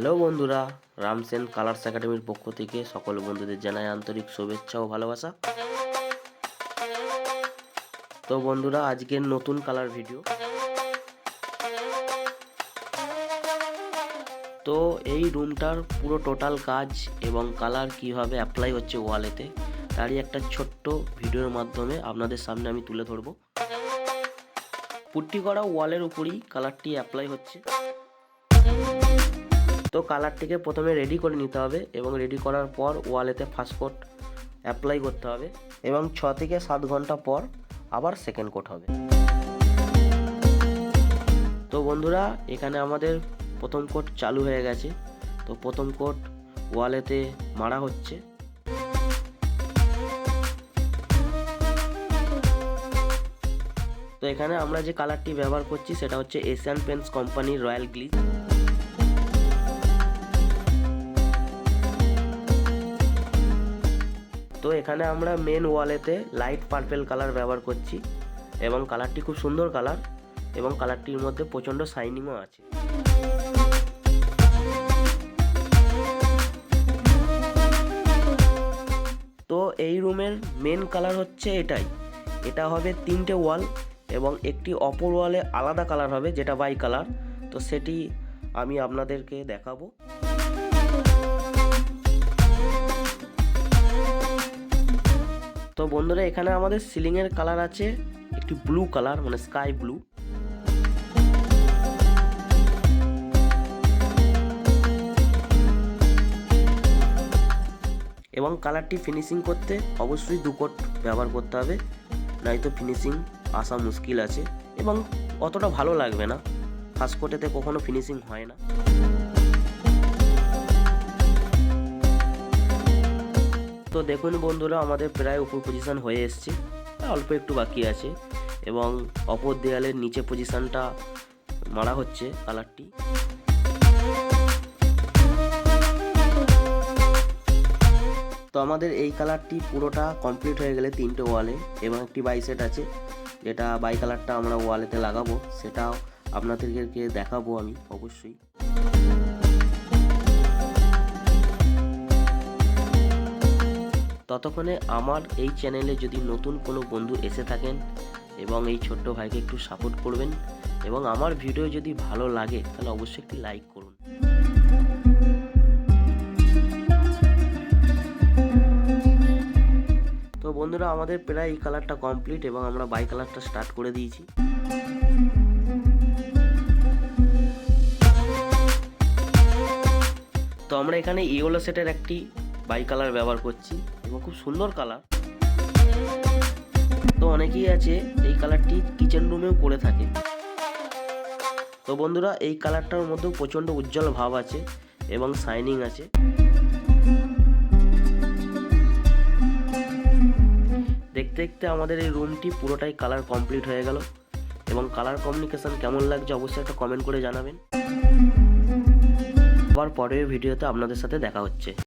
Hello বন্ধুরা, রামসেন colours একাডেমির পক্ষ থেকে সকল বন্ধুদের জানাই আন্তরিক শুভেচ্ছা ও ভালোবাসা। তো বন্ধুরা, আজকের নতুন কালার ভিডিও। তো এই রুমটার পুরো টোটাল কাজ এবং কালার কীভাবে অ্যাপ্লাই হচ্ছে ওয়ালেতে, তারই একটা ছোট্ট ভিডিওর মাধ্যমে আপনাদের সামনে আমি তুলে ধরবো। পুট্টি করা ওয়ালের উপরই কালারটি অ্যাপ্লাই হচ্ছে। তো কালারটিকে প্রথমে রেডি করে নিতে হবে এবং রেডি করার পর ওয়ালেতে ফার্স্ট অ্যাপ্লাই করতে হবে এবং ছ থেকে সাত ঘণ্টা পর আবার সেকেন্ড কোট হবে। তো বন্ধুরা, এখানে আমাদের প্রথম কোট চালু হয়ে গেছে। তো প্রথম কোট ওয়ালেতে মারা হচ্ছে। তো এখানে আমরা যে কালারটি ব্যবহার করছি, সেটা হচ্ছে এশিয়ান পেন্টস কোম্পানির রয়্যাল গ্লিজ এখানে আমরা মেন ওয়ালেতে লাইট পার্পেল কালার ব্যবহার করছি এবং কালারটি খুব সুন্দর কালার এবং কালারটির মধ্যে প্রচণ্ড শাইনিংও আছে। তো এই রুমের মেন কালার হচ্ছে এটাই। এটা হবে তিনটে ওয়াল এবং একটি অপর ওয়ালে আলাদা কালার হবে যেটা বাই কালার তো সেটি আমি আপনাদেরকে দেখাবো। বন্ধুরা, এখানে আমাদের সিলিংয়ের কালার আছে একটি ব্লু কালার মানে স্কাই ব্লু এবং কালারটি ফিনিশিং করতে অবশ্যই দু কোট ব্যবহার করতে হবে, নয়তো ফিনিশিং আসা মুশকিল আছে। এবং অতটা ভালো লাগবে না ফার্স্ট কোটেতে কখনো ফিনিশিং হয় না। তো দেখুন বন্ধুরা, আমাদের প্রায় উপর পজিশন হয়ে এসছে। অল্প একটু বাকি আছে এবং অপর দেয়ালের নিচে পজিশনটা মারা হচ্ছে কালারটি তো আমাদের এই কালারটি পুরোটা কমপ্লিট হয়ে গেলে তিনটে ওয়ালে এবং একটি বাই সেট আছে। যেটা বাই কালারটা আমরা ওয়ালেতে লাগাবো সেটাও আপনাদেরকে দেখাবো আমি অবশ্যই। ততক্ষণে আমার এই চ্যানেলে যদি নতুন কোনো বন্ধু এসে থাকেন এবং এই ছোট্ট ভাইকে একটু সাপোর্ট করবেন এবং আমার ভিডিও যদি ভালো লাগে, তাহলে অবশ্যই একটি লাইক করুন। তো বন্ধুরা, আমাদের প্রায় এই কালারটা কমপ্লিট এবং আমরা বাই কালারটা স্টার্ট করে দিয়েছি। তো আমরা এখানে ইয়েলো সেটের একটি বাই কালার ব্যবহার করছি এবং খুব সুন্দর কালার তো অনেকেই আছে এই কালারটি কিচেন রুমেও করে থাকে। তো বন্ধুরা, এই কালারটার মধ্যেও প্রচণ্ড উজ্জ্বল ভাব আছে এবং শাইনিং আছে। দেখতে দেখতে আমাদের এই রুমটি পুরোটাই কালার কমপ্লিট হয়ে গেল এবং কালার কমিউনিকেশান কেমন লাগছে অবশ্যই একটা কমেন্ট করে জানাবেন। আবার পরের ভিডিওতে আপনাদের সাথে দেখা হচ্ছে।